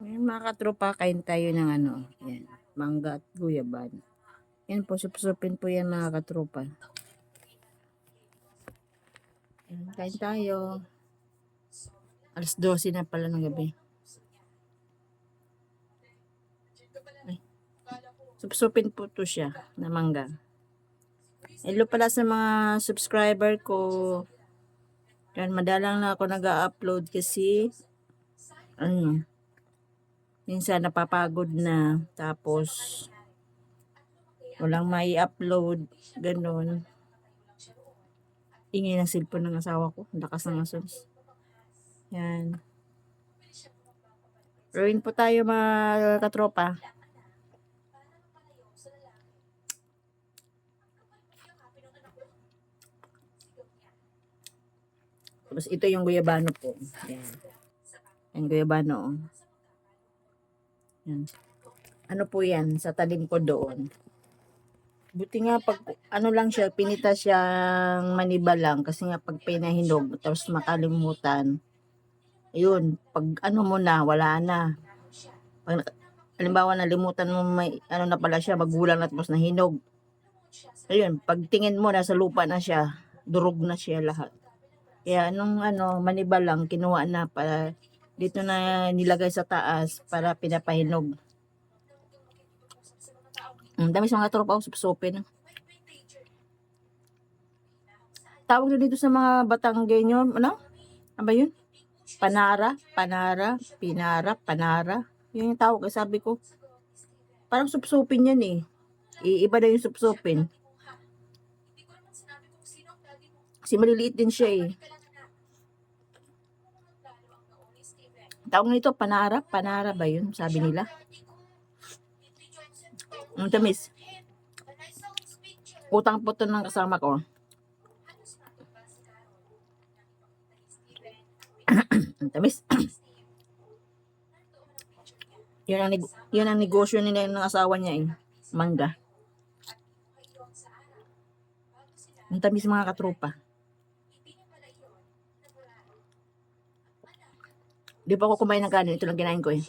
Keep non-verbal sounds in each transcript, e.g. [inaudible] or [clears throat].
Ngayon mga katropa, kain tayo ng ano, yan, mangga at guyaban. Yan po, supsupin po yan mga katropa. Yan, kain tayo. Alas 12 na pala ng gabi. Ay, supsupin po to siya na mangga. Hello pala sa mga subscriber ko. Yan, madalang na ako nag-upload kasi ano, minsan napapagod na tapos walang may upload ganun. Ingay ng cellphone ng asawa ko lakas ng asos yan. Ruin po tayo mga katropa. Tapos ito yung guyabano po. Yan. Yung guyabano oh. Yan. Ano po yan? Sa talim ko doon. Buti nga pag ano lang siya, pinita siyang maniba lang kasi nga pag pinahinog tapos makalimutan. Ayun, pag ano mo na, wala na. Pag halimbawa nalimutan mo may ano na pala siya, magulang na tapos nahinog. Ayun, pag tingin mo nasa lupa na siya, durog na siya lahat. Kaya nung ano, maniba lang, kinuha na para dito na nilagay sa taas para pinapahinog. Ang dami sa mga tropa ko supsupin. Tawag na dito sa mga Batanggenyo, ano? Ano ba yun? Panara, panara, pinara, panara. Yun yung tawag, eh, sabi ko. Parang supsupin yan eh. Iiba na yung supsupin. Kasi maliliit din siya eh. Tawag nito, panara. Panara ba yun? Sabi nila. Ang tamis. Utang po to ng kasama ko. [clears throat] Ang tamis. [clears throat] yun ang, yun ang negosyo nila ng asawa niya eh. Mangga. Ang tamis mga katropa. Di pa ako kumain ng kanin. Ito lang kinain ko eh.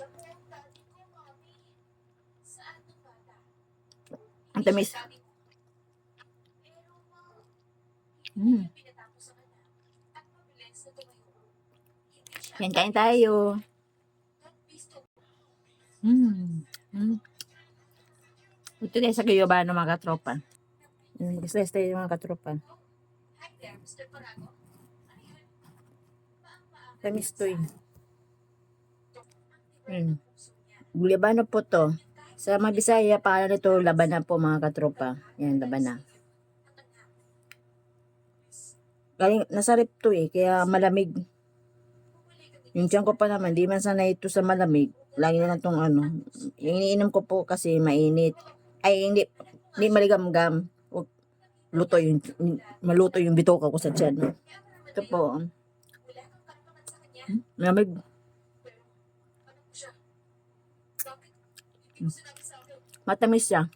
Ang tamis. Mm. Yan, kain tayo. Mm. Mm. Ito din sa Guyabano mga katropa. Mm, Mag-slice tayo mga katropa. Tamis to eh. Mm. Guyabano po to. Sa mga Bisaya, pangalan nito labana po mga katropa. Yan, labana. Galing, nasa rip to eh, kaya malamig. Yung tiyan ko pa naman, di man sanay ito sa malamig. Lagi na lang tong ano. Yung iniinom ko po kasi mainit. Ay, hindi, hindi maligamgam. Luto yung, maluto yung bitoka ko sa tiyan. Ito po. Hmm, malamig. Matamis siya.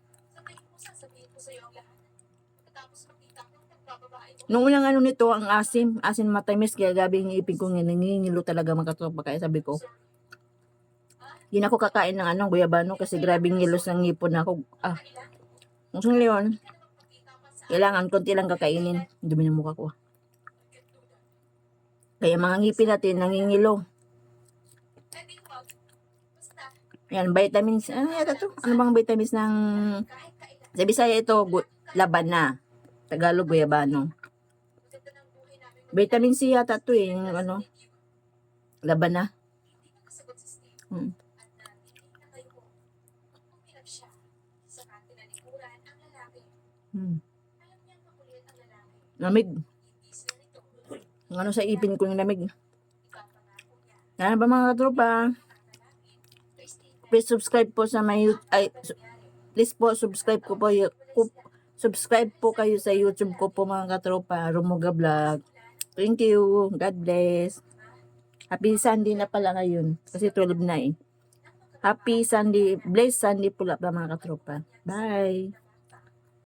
Nung unang ano nito, ang asim, asim matamis, kaya gabi yung ipin ko nangingilo talaga magkatropa. Kaya sabi ko, hindi ako kakain ng anong guyabano kasi grabe ngilos ng ngipon ako. Ah, kung saan kailangan konti lang kakainin. Dumi ng mukha ko. Kaya mga ngipin natin nangingilo. Yan, vitamins. Ano yata to? Ano bang vitamins ng... Sa ito, laban na. Tagalog, guyabano. Vitamin C yata to eh. Yung ano, laban na. Hmm. Hmm. Lamig. Ano sa ipin ko yung lamig. Yan ba mga katropa? Please subscribe po sa my. Ay, please po subscribe ko po. subscribe po kayo sa YouTube ko po mga katropa. Rumuga Vlog. Thank you. God bless. Happy Sunday na pala ngayon. Kasi 12 na eh. Happy Sunday. Blessed Sunday pula pa mga katropa. Bye.